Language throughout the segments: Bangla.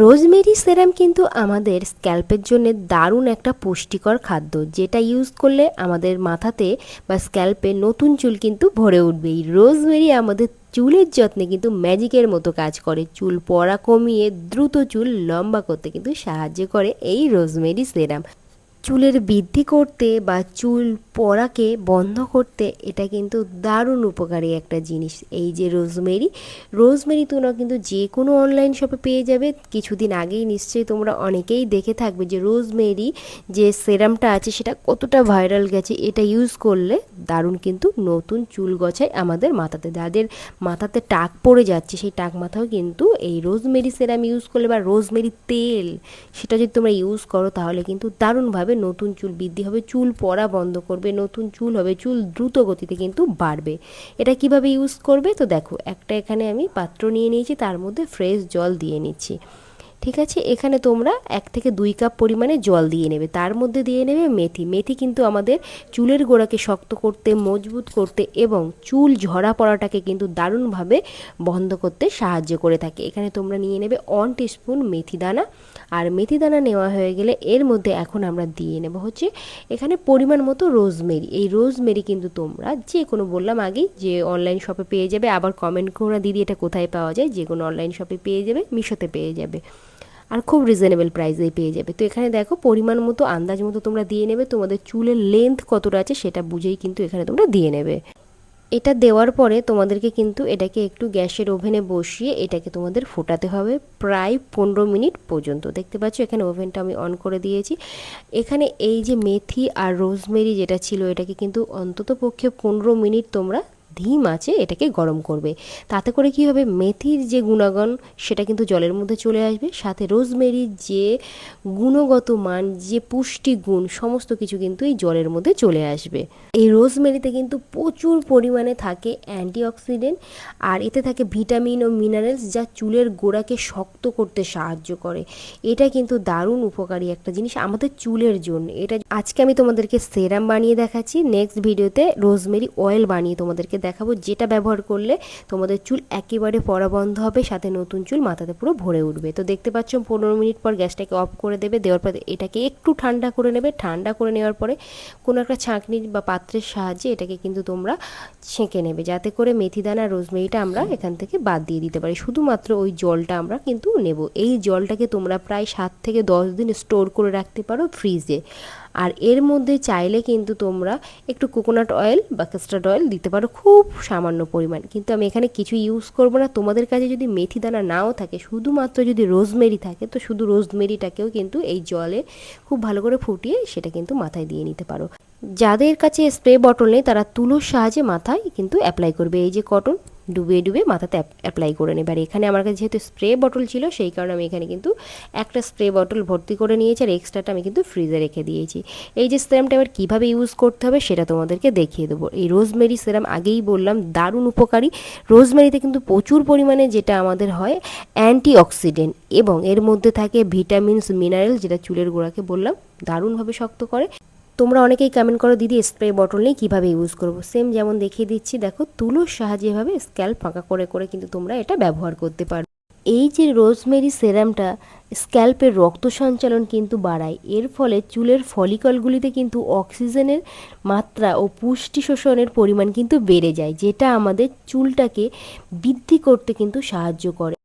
রোজমেরি সেরাম কিন্তু আমাদের স্ক্যাল্পের জন্য দারুণ একটা পুষ্টিকর খাদ্য, যেটা ইউজ করলে আমাদের মাথাতে বা স্ক্যাল্পে নতুন চুল কিন্তু ভরে উঠবেই রোজমেরি আমাদের চুলের যত্নে কিন্তু ম্যাজিকের মতো কাজ করে। চুল পড়া কমিয়ে দ্রুত চুল লম্বা করতে কিন্তু সাহায্য করে এই রোজমেরি সেরাম। চুলের বৃদ্ধি করতে বা চুল পড়াকে বন্ধ করতে এটা কিন্তু দারুণ উপকারী একটা জিনিস। এই যে রোজমেরি রোজমেরি তোমরা কিন্তু যে কোনো অনলাইন শপে পেয়ে যাবে। কিছুদিন আগেই নিশ্চয়ই তোমরা অনেকেই দেখে থাকবে যে রোজমেরি যে সেরামটা আছে সেটা কতটা ভাইরাল গেছে, এটা ইউজ করলে দারুণ কিন্তু নতুন চুল গছায় আমাদের মাথাতে, যাদের মাথাতে টাক পড়ে যাচ্ছে সেই টাক মাথাও কিন্তু এই রোজমেরি সেরাম ইউজ করলে বা রোজমেরি তেল সেটা যদি তোমরা ইউজ করো তাহলে কিন্তু দারুণভাবে নতুন চুল বৃদ্ধি হবে, চুল পড়া বন্ধ করবে, নতুন চুল হবে, চুল দ্রুত গতিতে কিন্তু বাড়বে। এটা কীভাবে ইউজ করবে? তো দেখো, একটা এখানে আমি পাত্র নিয়ে নিয়েছি, তার মধ্যে ফ্রেশ জল দিয়ে নিচ্ছি। ঠিক আছে? এখানে তোমরা এক থেকে দুই কাপ পরিমাণে জল দিয়ে নেবে। তার মধ্যে দিয়ে নেবে মেথি। মেথি কিন্তু আমাদের চুলের গোড়াকে শক্ত করতে, মজবুত করতে এবং চুল ঝরা পড়াটাকে কিন্তু দারুণভাবে বন্ধ করতে সাহায্য করে থাকে। এখানে তোমরা নিয়ে নেবে ওয়ান টিস্পুন মেথি দানা। আর মেথি দানা নেওয়া হয়ে গেলে এর মধ্যে এখন আমরা দিয়ে নেব হচ্ছে এখানে পরিমাণ মতো রোজমেরি এই রোজমেরি কিন্তু তোমরা যে কোনো বললাম আগেই যে অনলাইন শপে পেয়ে যাবে। আবার কমেন্ট করো দিদি এটা কোথায় পাওয়া যায়? যে কোনো অনলাইন শপে পেয়ে যাবে, মিশোতে পেয়ে যাবে। আর খুব রিজনেবল প্রাইসেই পেয়ে যাবে। তো এখানে দেখো পরিমাণ মতো, আন্দাজ মতো তোমরা দিয়ে নেবে, তোমাদের চুলের লেন্থ কতটা আছে সেটা বুঝেই কিন্তু এখানে তোমরা দিয়ে নেবে। এটা দেওয়ার পরে তোমাদেরকে কিন্তু এটাকে একটু গ্যাসের ওভেনে বসিয়ে এটাকে তোমাদের ফোটাতে হবে প্রায় পনেরো মিনিট পর্যন্ত। দেখতে পাচ্ছ এখানে ওভেনটা আমি অন করে দিয়েছি। এখানে এই যে মেথি আর রোজমেরি যেটা ছিল এটাকে কিন্তু অন্তত পক্ষে পনেরো মিনিট তোমরা ধিম আছে, এটাকে গরম করবে। তাতে করে কি হবে? মেথির যে গুণাগুণ, সেটা কিন্তু জলের মধ্যে চলে আসবে। সাথে রোজমেরির যে গুণগত মান, যে পুষ্টি গুণ, সমস্ত কিছু কিন্তু এই জলের মধ্যে চলে আসবে। এই রোজমেরিতে কিন্তু প্রচুর পরিমাণে থাকে অ্যান্টিঅক্সিডেন্ট, আর এতে থাকে ভিটামিন ও মিনারেলস যা চুলের গোড়াকে শক্ত করতে সাহায্য করে। এটা কিন্তু দারুণ উপকারী একটা জিনিস আমাদের চুলের জন্য। এটা আজকে আমি তোমাদেরকে সেরাম বানিয়ে দেখাচ্ছি। নেক্সট ভিডিওতে রোজমেরি অয়েল বানিয়ে তোমাদেরকে দেখাবো যেটা ব্যবহার করলে তোমাদের চুল একেবারে পড়া বন্ধ হবে সাথে নতুন চুল মাথাতে পুরো ভরে উঠবে। তো দেখতে পাচ্ছ পনেরো মিনিট পর গ্যাসটাকে অফ করে দেবে দেওয়ার পর এটাকে একটু ঠান্ডা করে নেবে। ঠান্ডা করে নেওয়ার পরে কোনো একটা ছাঁকনি বা পাত্রের সাহায্যে এটাকে কিন্তু তোমরা ছেঁকে নেবে যাতে করে মেথিদানা রোজমেরিটা আমরা এখান থেকে বাদ দিয়ে দিতে পারি। শুধুমাত্র ওই জলটা আমরা কিন্তু নেব। এই জলটাকে তোমরা প্রায় সাত থেকে দশ দিন স্টোর করে রাখতে পারো ফ্রিজে। আর এর মধ্যে চাইলে কিন্তু তোমরা একটু কোকোনাট অয়েল বা কাস্টার্ড অয়েল দিতে পারো খুব সামান্য পরিমাণ। কিন্তু আমি এখানে কিছু ইউজ করব না। তোমাদের কাছে যদি মেথি দানা নাও থাকে, শুধুমাত্র যদি রোজমেরি থাকে, তো শুধু রোজমেরিটাকেও কিন্তু এই জলে খুব ভালো করে ফুটিয়ে সেটা কিন্তু মাথায় দিয়ে নিতে পারো। যাদের কাছে স্প্রে বটল নেই, তারা তুলোর সাহায্যে মাথায় কিন্তু অ্যাপ্লাই করবে। এই যে কটন ডুবিয়ে ডুবিয়ে মাথাতে অ্যাপ্লাই করে নেবে। আর এখানে আমার কাছে যেহেতু স্প্রে বটল ছিল, সেই কারণে আমি এখানে কিন্তু একটা স্প্রে বটল ভর্তি করে নিয়েছি, আর এক্সট্রাটা আমি কিন্তু ফ্রিজে রেখে দিয়েছি। এই যে সেরামটা এবার কীভাবে ইউজ করতে হবে সেটা তোমাদেরকে দেখিয়ে দেবো। এই রোজমেরি সেরাম আগেই বললাম, দারুণ উপকারী। রোজমেরিতে কিন্তু প্রচুর পরিমাণে যেটা আমাদের হয় অ্যান্টি অক্সিডেন্ট এবং এর মধ্যে থাকে ভিটামিনস মিনারেল যেটা চুলের গোড়াকে বললাম, দারুণভাবে শক্ত করে। তোমরা অনেকেই কমেন্ট করো, দিদি স্প্রে বটল নিয়ে কীভাবে ইউজ করব? সেম যেমন দেখিয়ে দিচ্ছি, দেখো তুলোর সাহায্যে এভাবে স্ক্যাল্প ফাঁকা করে করে কিন্তু তোমরা এটা ব্যবহার করতে পারো। এই যে রোজমেরি সেরামটা স্ক্যাল্পের রক্ত সঞ্চালন কিন্তু বাড়ায়। এর ফলে চুলের ফলিকলগুলিতে কিন্তু অক্সিজেনের মাত্রা ও পুষ্টি শোষণের পরিমাণ কিন্তু বেড়ে যায়, যেটা আমাদের চুলটাকে বৃদ্ধি করতে কিন্তু সাহায্য করে।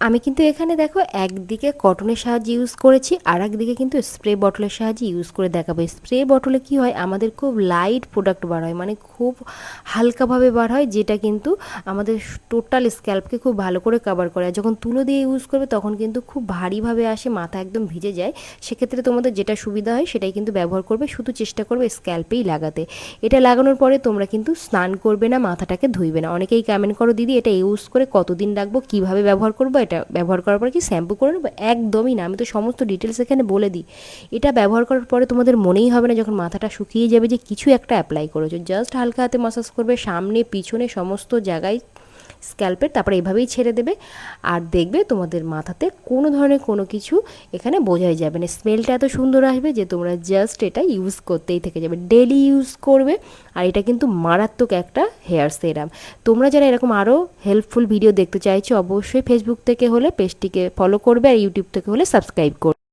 আমি কিন্তু এখানে দেখো একদিকে কটনের সাহায্যে ইউজ করেছি, আর একদিকে কিন্তু স্প্রে বটলের সাহায্যে ইউজ করে দেখাবো। স্প্রে বটলে কি হয়? আমাদের খুব লাইট প্রোডাক্ট বার হয় মানে খুব হালকাভাবে বার হয়, যেটা কিন্তু আমাদের টোটাল স্ক্যাল্পকে খুব ভালো করে কাভার করে। যখন তুলো দিয়ে ইউজ করবে, তখন কিন্তু খুব ভারীভাবে আসে, মাথা একদম ভিজে যায়। সেক্ষেত্রে তোমাদের যেটা সুবিধা হয়, সেটাই কিন্তু ব্যবহার করবে, শুধু চেষ্টা করবে স্ক্যাল্পেই লাগাতে। এটা লাগানোর পরে তোমরা কিন্তু স্নান করবে না, মাথাটাকে ধুইবে না। অনেকেই কমেন্ট করো, দিদি, এটা ইউজ করে কতদিন রাখব? কীভাবে ব্যবহার করব? এটা ব্যবহার করার পর কি শ্যাম্পু করে নেব? একদমই না। আমি তো সমস্ত ডিটেলস এখানে বলে দিই। এটা ব্যবহার করার পরে তোমাদের মনেই হবে না যখন মাথাটা শুকিয়ে যাবে যে কিছু একটা অ্যাপ্লাই করেছ। জাস্ট হালকা হাতে মাসাজ করবে, সামনে, পিছনে, সমস্ত জায়গায় স্ক্যাল্পের, তারপরে এভাবেই ছেড়ে দেবে। আর দেখবে তোমাদের মাথাতে কোনো ধরনের কোনো কিছু এখানে বোঝাই যাবে না। স্মেলটা এত সুন্দর আসবে যে তোমরা জাস্ট এটা ইউজ করতেই থেকে যাবে। ডেলি ইউজ করবে। আর এটা কিন্তু মারাত্মক একটা হেয়ার সেরাম। তোমরা যারা এরকম আরও হেল্পফুল ভিডিও দেখতে চাইছো, অবশ্যই ফেসবুক থেকে হলে পেজটিকে ফলো করবে আর ইউটিউব থেকে হলে সাবস্ক্রাইব করবে।